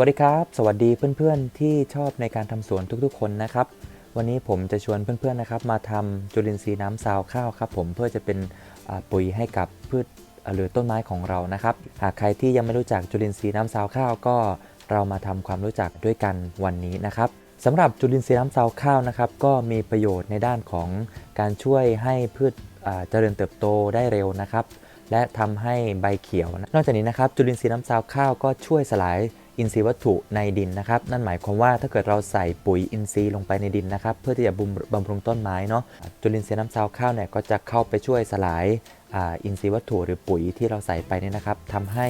วัสดีครับ สวัสดีเพื่อนๆ ที่ชอบในการทำสวนทุกๆ คนนะครับ วันนี้ผมจะชวนเพื่อนๆนะครับ มาทำจุลินทรีย์น้ำซาวข้าวครับผมเพื่อจะเป็นปุ๋ยให้กับพืชหรือต้นไม้ของเรานะครับ หากใครที่ยังไม่รู้จักจุลินทรีย์น้ำซาวข้าวก็เรามาทำความรู้จักด้วยกันวันนี้นะครับสำหรับจุลินทรีย์น้ำซาวข้าวนะครับก็มีประโยชน์ในด้านของการช่วยให้พืชเจริญเติบโตได้เร็วนะครับ และทำให้ใบเขียว นอกจากนี้นะครับจุลินทรีย์น้ำซาวข้าวก็ช่วยสลาย อินทรีย์วัตถุในดินนะครับ นั่นหมายความว่าถ้าเกิดเราใส่ปุ๋ยอินทรีย์ลงไปในดินนะครับ เพื่อที่จะบำบำรุงต้นไม้เนาะจุลินทรีย์น้ำซาวข้าวเนี่ยก็จะเข้าไปช่วยสลายอินทรีย์วัตถุหรือปุ๋ยที่เราใส่ไปเนี่ยนะครับทำให้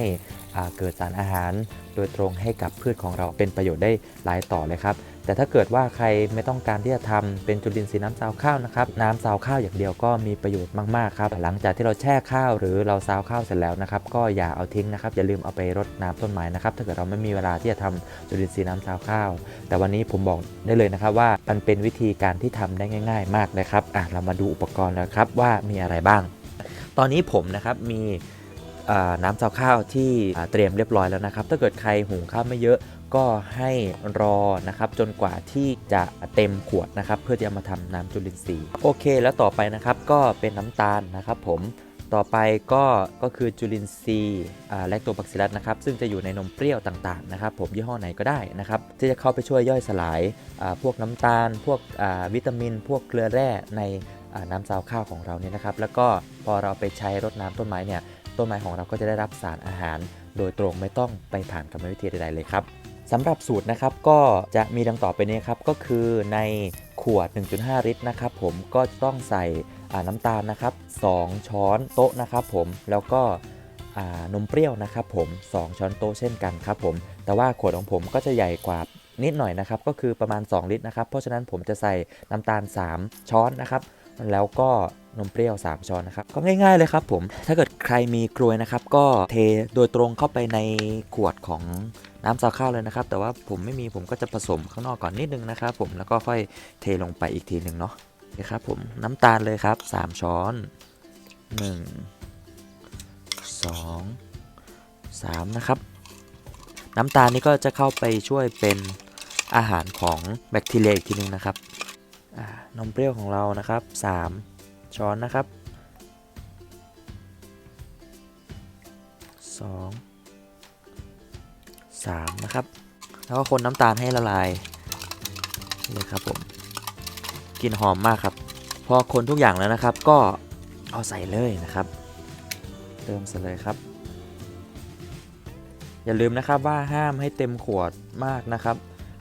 เกิดสารอาหาร โดยตรงให้กับพืชของเราเป็นประโยชน์ได้หลายต่อเลยครับ แต่ถ้าเกิดว่าใครไม่ต้องการที่จะทำเป็นจุลินทรีย์น้ำซาวข้าวนะครับน้ำซาวข้าวอย่างเดียวก็มีประโยชน์มากๆครับหลังจากที่เราแช่ข้าวหรือเราซาวข้าวเสร็จแล้วนะครับก็อย่าเอาทิ้งนะครับอย่าลืมเอาไปรดน้ำต้นไม้นะครับถ้าเกิดเราไม่มีเวลาที่จะทำจุลินทรีย์น้ำซาวข้าว แต่วันนี้ผมบอกได้เลยนะครับว่ามันเป็นวิธีการที่ทำได้ง่าย ๆ มากนะครับอะเรามาดูอุปกรณ์แล้วครับว่ามีอะไรบ้าง ตอนนี้ผมนะครับมี น้ำซาวข้าวที่เตรียมเรียบร้อยแล้วนะครับ ถ้าเกิดใครหุงข้าวไม่เยอะก็ให้รอนะครับจนกว่าที่จะเต็มขวดนะครับ เพื่อที่จะมาทำน้ำจุลินทรีย์โอเค แล้วต่อไปนะครับก็เป็นน้ำตาลนะครับ ผมต่อไปก็ก็คือจุลินทรีย์แลคโตบาซิลัสนะครับ ซึ่งจะอยู่ในนมเปรี้ยวต่างๆนะครับ ผมยี่ห้อไหนก็ได้นะครับ ที่จะเข้าไปช่วยย่อยสลายพวกน้ำตาล พวกวิตามิน พวกเกลือแร่ในน้ำซาวข้าวของเราเนี่ยนะครับ แล้วก็พอเราไปใช้รดน้ำต้นไม้เนี่ย ต้นไม้ของเราก็จะได้รับสารอาหาร โดยตรงไม่ต้องไปผ่านกรรมวิธีใดๆเลยครับสำหรับสูตรนะครับก็จะมีดังต่อไปนี้ครับก็คือในขวด 1.5 ลิตรนะครับผมก็ต้องใส่น้ำตาลนะครับ 2 ช้อนโต๊ะนะครับผมแล้วก็นมเปรี้ยวนะครับผม 2 ช้อนโต๊ะเช่นกันครับผม แต่ว่าขวดของผมก็จะใหญ่กว่านิดหน่อยนะครับก็คือประมาณ 2 ลิตรนะครับเพราะฉะนั้นผมจะใส่น้ำตาล 3 ช้อนนะครับ แล้วก็ นมเปรี้ยว 3 ช้อนนะครับ ก็ง่ายๆเลยครับผม ถ้าเกิดใครมีกลวยนะครับ ก็เทโดยตรงเข้าไปในขวดของน้ำซาวข้าวเลยนะครับ แต่ว่าผมไม่มีผมก็จะผสมข้างนอกก่อนนิดนึงนะครับผม แล้วก็ค่อยเทลงไปอีกทีหนึ่งเนาะโอเคครับผม น้ำตาลเลยครับ 3 ช้อน 1 2 3 นะครับ น้ำตาลนี่ก็จะเข้าไปช่วยเป็นอาหารของแบคทีเรียอีกทีหนึงนะครับนมเปรี้ยวของเรานะครับ 3 ช้อนนะครับ 2 3 นะครับ แล้วก็คนน้ำตาลให้ละลายเลยครับผมกลิ่นหอมมากครับ พอคนทุกอย่างแล้วนะครับ ก็เอาใส่เลยนะครับ เติมใส่เลยครับ อย่าลืมนะครับว่าห้ามให้เต็มขวดมากนะครับ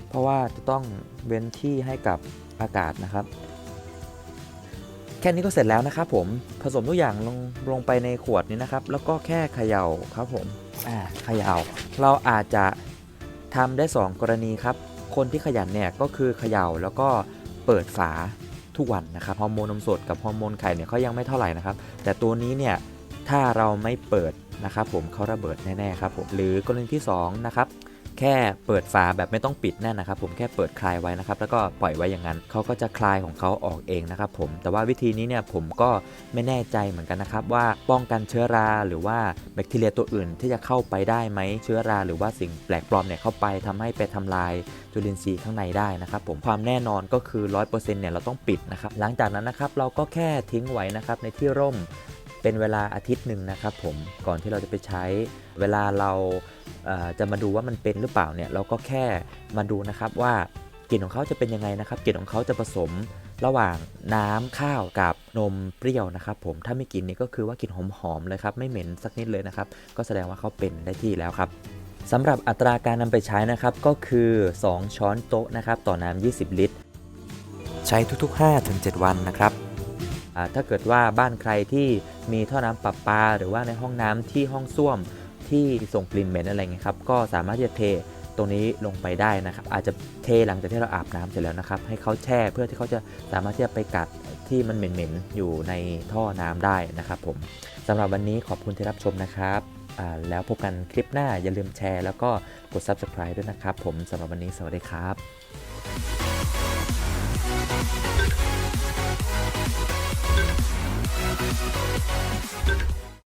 เพราะว่าจะต้องเว้นที่ให้กับอากาศนะครับ แค่นี้ก็เสร็จแล้วนะครับผมผสมทุกอย่างลงลงไปในขวดนี้นะครับ แล้วก็แค่เขย่าครับผมอ่าเขย่า เราอาจจะทำได้ 2 กรณีครับ คนที่ขยันเนี่ยก็คือเขย่าแล้วก็เปิดฝาทุกวันนะครับฮอร์โมนนมสดกับฮอร์โมนไข่เนี่ยเขายังไม่เท่าไหร่นะครับ แต่ตัวนี้เนี่ยถ้าเราไม่เปิดนะครับผมเขาระเบิดแน่ๆครับผมหรือกรณีที่สองนะครับ แค่เปิดฝาแบบไม่ต้องปิดแน่นนะครับ ผมแค่เปิดคลายไว้นะครับแล้วก็ปล่อยไว้อย่างนั้นเขาก็จะคลายของเขาออกเองนะครับผมแต่ว่าวิธีนี้เนี่ยผมก็ไม่แน่ใจเหมือนกันนะครับว่าป้องกันเชื้อราหรือว่าแบคทีเรียตัวอื่นที่จะเข้าไปได้ไหมเชื้อรา หรือว่าสิ่งแปลกปลอมเนี่ยเข้าไปทำให้ไปทำลายจุลินทรีย์ข้างในได้นะครับผมความแน่นอนก็คือ 100%เนี่ยเราต้องปิดนะครับหลังจากนั้นนะครับเราก็แค่ทิ้งไว้นะครับในที่ร่ม เป็นเวลาอาทิตย์หนึ่งนะครับผมก่อนที่เราจะไปใช้เวลาเราจะมาดูว่ามันเป็นหรือเปล่าเนี่ยเราก็แค่มาดูนะครับว่ากลิ่นของเขาจะเป็นยังไงนะครับกลิ่นของเขาจะผสมระหว่างน้ำข้าวกับนมเปรี้ยวนะครับผมถ้าไม่กลิ่นนี่ก็คือว่ากลิ่นหอมๆเลยครับไม่เหม็นสักนิดเลยนะครับก็แสดงว่าเขาเป็นได้ที่แล้วครับสำหรับอัตราการนำไปใช้นะครับก็คือ 2 ช้อนโต๊ะนะครับต่อน้ำ20 ลิตร ใช้ทุกๆ 5-7 วันนะครับ ถ้าเกิดว่าบ้านใครที่มีท่อน้ำประปา หรือว่าในห้องน้ำที่ห้องส้วมที่ส่งกลิ่นเหม็นอะไรเงี้ยครับก็สามารถที่จะเทตรงนี้ลงไปได้นะครับ อาจจะเทหลังจากที่เราอาบน้ำเสร็จแล้วนะครับ ให้เขาแช่เพื่อที่เขาจะสามารถที่จะไปกัดที่มันเหม็นๆอยู่ในท่อน้ำได้นะครับผมสำหรับวันนี้ขอบคุณที่รับชมนะครับแล้วพบกันคลิปหน้าอย่าลืมแชร์ แล้วก็กด subscribe ด้วยนะครับ ผมสำหรับวันนี้สวัสดีครับ you